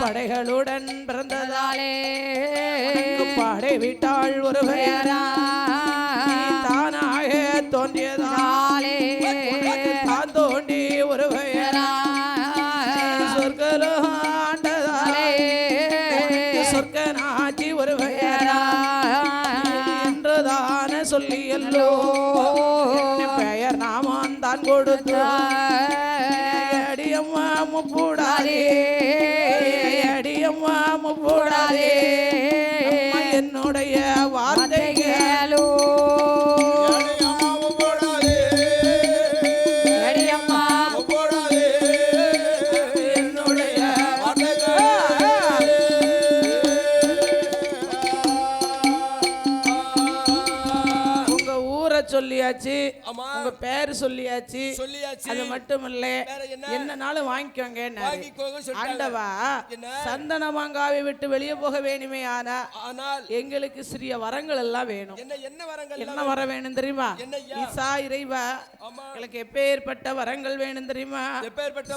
படைகளுடன் பிறந்ததாலே தாலே பாடை விட்டாள் ஒரு பெயரா தானாக தோன்றியதா தாலே தான் தோண்டி ஒரு பெயரா சொற்களோ ஆண்டதாலே சொற்கனாச்சி ஒரு பெயரா என்றுதான சொல்லி எல்லோ பெயர் நாமம் தான் கொடுத்து அடியம்மா முப்பூடாதே. அடியம்மா போடாதே. என்னுடைய வார்த்தைகள் சொல்லியாச்சு. உங்க பேர் சொல்லியாச்சு சொல்லியாச்சு. அது மட்டும் இல்ல? என்னனாலும் வாங்கிக்கோங்க. ஆண்டவா? சந்தன மாங்காவை விட்டு வெளியே போக வேணுமே ஆனா ஆனால் எங்களுக்கு சிறிய வரங்கள் எல்லாம் வேணும் என்ன வரங்கள் என்ன வர வேணும் தெரியுமா? ஈசா இறைவா. எங்களுக்கு எப்பேற்பட்ட வரங்கள் வேணும் தெரியுமா?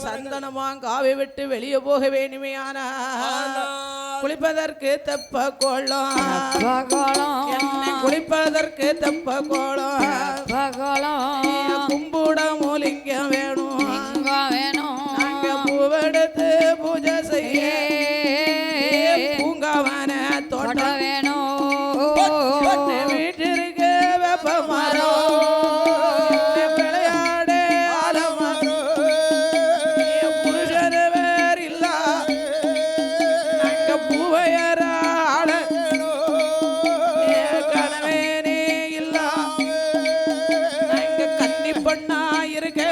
சந்தன மாங்காவை விட்டு வெளியே போக வேணுமே ஆனா குளிப்பதற்கு தெப்ப கோலம். என்னை குளிப்பதற்கு தெப்ப கோலம். கும்பிட மூலிங்கம் வேணும். நாங்க பூவெடுத்து இருக்க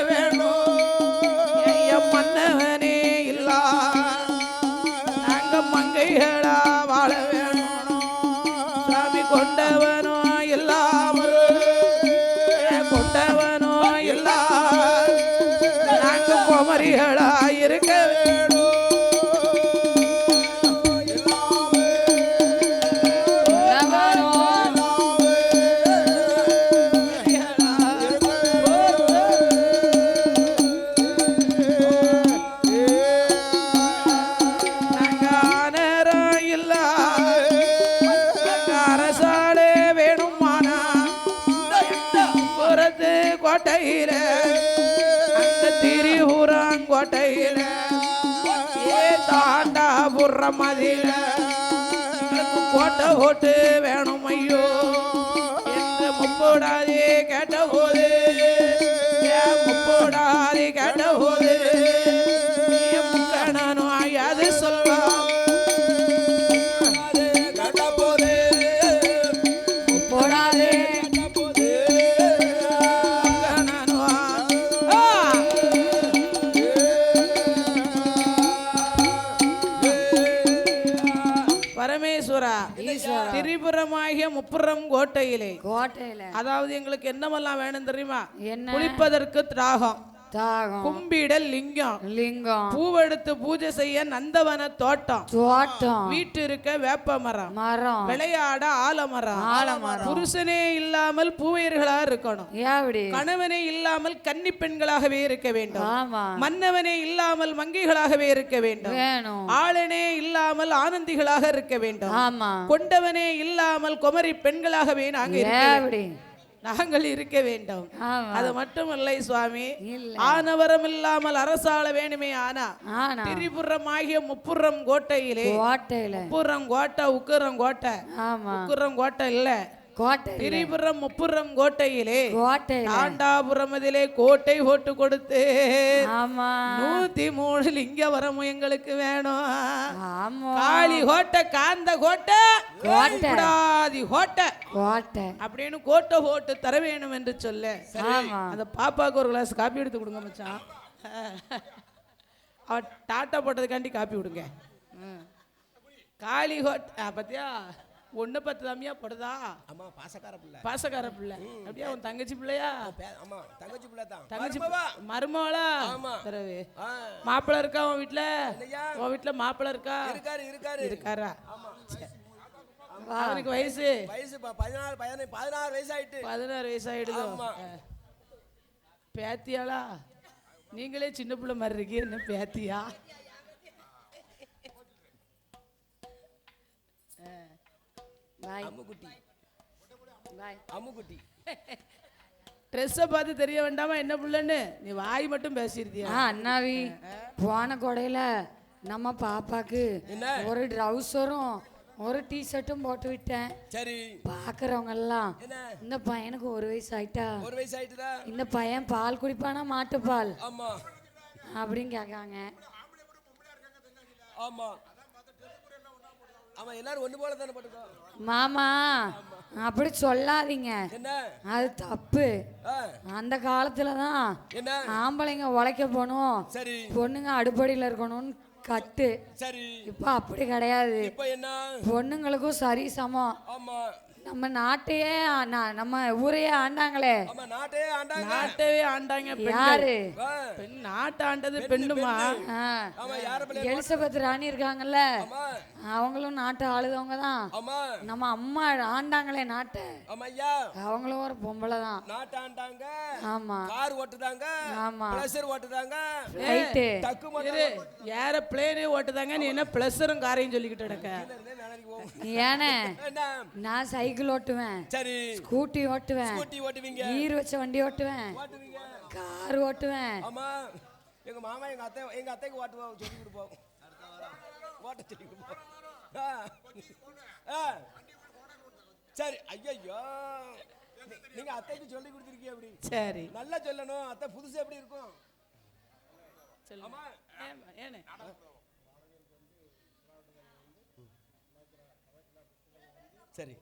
புறத்து அந்த திரிபுறாங்கோட்டையில ஏ தாண்டா புற மதியில கோட்டை ஓட்டு வேணும் ஐயோ என்று முப்படாதே கேட்ட பரமேஸ்வரா திரிபுரமாகிய முப்புறம் கோட்டையிலே. கோட்டையில. அதாவது எங்களுக்கு என்னவெல்லாம் வேணும் தெரியுமா? குளிப்பதற்கு திராகம். தாகம். கும்பிடல் லிங்கம். லிங்கம். பூவெடுத்து பூஜை செய்ய நந்தவன தோட்டம். தோட்டம். வீட்டு இருக்க வேப்ப மரம். மரம். விளையாட ஆலமரம் ஆலமரம். புருஷனே இல்லாமல் பூவையர்களா இருக்கணும். கணவனே இல்லாமல் கன்னி பெண்களாகவே இருக்க வேண்டும். மன்னவனே இல்லாமல் மங்கைகளாகவே இருக்க வேண்டும். ஆளனே இல்லாமல் ஆனந்திகளாக இருக்க வேண்டும். கொண்டவனே இல்லாமல் குமரி பெண்களாகவே நாங்க இருக்க நாங்கள் இருக்க வேண்டும். அது மட்டுமல்ல சுவாமி. ஆனவரம் இல்லாமல் அரசாள வேணுமே ஆனா திரிபுரம் ஆகிய முப்புறம் கோட்டையிலே முப்புறம் கோட்டை உக்குரம் கோட்டை. உக்குரம் கோட்டை இல்ல. திரிபுரம் முப்புறம் கோட்டையிலே ஆண்டாபுரம் இதிலே கோட்டை போட்டு கொடுத்து ஆமா. நூத்தி மூணு லிங்க வரமும் எங்களுக்கு வேணும் கோட்டை காந்த கோட்டை கோட்டை. கூடாதி கோட்டை. கோட்டை. அப்படின்னு கோட்டை போட்டு தர வேணும் என்று சொல்ல. அந்த பாப்பாவுக்கு ஒரு கிளாஸ் காப்பி எடுத்து கொடுங்க மச்சான். அவ டாட்டா போட்டதுக்காண்டி காப்பி விடுங்க ம். காளி ஹோட் ஆ, ஒண்ணு பத்து தாமியா படுதா? ஆமா பாசக்கார பிள்ளை. பாசக்கார பிள்ளை. அப்படியா உன் தங்கச்சி பிள்ளையா? ஆமா தங்கச்சி பிள்ளை தான். தங்கச்சி மருமவா? மருமவளா? ஆமா. பிறகு மாப்பிள்ளை இருக்கா உன் இல்லையா? உன் வீட்டுல மாப்பிள்ளை இருக்கா? இருக்காரு இருக்காரு. இருக்காரா? சரி. அவனுக்கு வயசு? வயசு பதினாறு பதினேழு பதினாறு வயசு ஆயிட்டு பதினாறு வயசு ஆயிடுதோ ஆமா. பேத்தியாளா? நீங்களே சின்ன பிள்ளை மாதிரி இருக்கீங்க என்ன பேத்தியா? அம்முக்குட்டி அம்முக்குட்டி ட்ரெஸ்ஸை பார்த்து தெரிய வேண்டாமா? என்ன புள்ளன்னு? நீ வாய் மட்டும் பேசியிருந்தியா ஆ அண்ணாவி போன கொடையில நம்ம பாப்பாக்கு? ஒரு ட்ரௌசரும் ஒரு டிஷர்ட்டும் போட்டு விட்டேன். சரி. பார்க்குறவங்க எல்லாம் என்ன? இந்த பையனுக்கு ஒரு வயசு ஆயிட்டா? ஒரு வயசு ஆயிட்டுதா? இந்த பையன் பால் குடிப்பானா? மாட்டுப்பால்? ஆமா. அப்படின்னு கேட்காங்க ஆமா. ஆமா எல்லாரும் ஒண்ணு போல தானே போட்டுக்கோ மாமா அப்படி சொல்லாதீங்க. என்ன? அது தப்பு. அந்த காலத்துல தான் என்ன? ஆம்பளைங்க உழைக்க போகணும். சரி. பொண்ணுங்க அடுப்படியில் இருக்கணும்னு கட்டு சரி. இப்போ அப்படி கிடையாது. இப்ப என்ன? பொண்ணுங்களுக்கும் சரி சமம். ஆமா. நம்ம நாட்டையே ஆ- நா- நம்ம ஊரையே ஆண்டாங்களே. ஆமா நாட்டே ஆண்டாங்க. நாட்டவே ஆண்டாங்க பெண்கள். யாரு? பெண் நாட்டை ஆண்டது பெண்ணுமா? ஆ, ஆமா யார பிள்ளை எலிசபெத் ராணி இருக்காங்கல்ல. ஆமா. அவங்களும் நாட்டை ஆளுதவங்க தான். ஆமா. நம்ம அம்மா ஆண்டாங்களே நாட்டை. அவங்களும் ஒரு பொம்பளை தான். நாட்டாண்டாங்க ஆமா. கார் ஓட்டுதாங்க. ஆமா. பிளஸர் ஓட்டுதாங்க. ரைட்டு டக்கு மட்டும் ஏற பிளேனே ஓட்டுதாங்க. நீ என்ன பிளஸரும் காரையும் சொல்லிக்கிட்டு இருக்க ஏனே? நான் சைக்கிள் ஓட்டுவேன். சரி. ஸ்கூட்டி ஓட்டுவேன். ஸ்கூட்டி ஓட்டுவீங்க. ஈர் வச்ச வண்டி ஓட்டுவேன். ஓட்டுவீங்க. கார் ஓட்டுவேன். ஆமா. எங்க மாமா எங்க அத்தை எங்க அத்தைக்கு ஓட்டுவா சொல்லி கொடுப்போம். ஓட்ட. ஆ. சரி ஐயோ நீங்க அத்தைக்கு சொல்லி கொடுத்துருக்கீங்க அப்படி. சரி. நல்லா சொல்லணும். அத்தை புதுசு எப்படி இருக்கும்? சரி.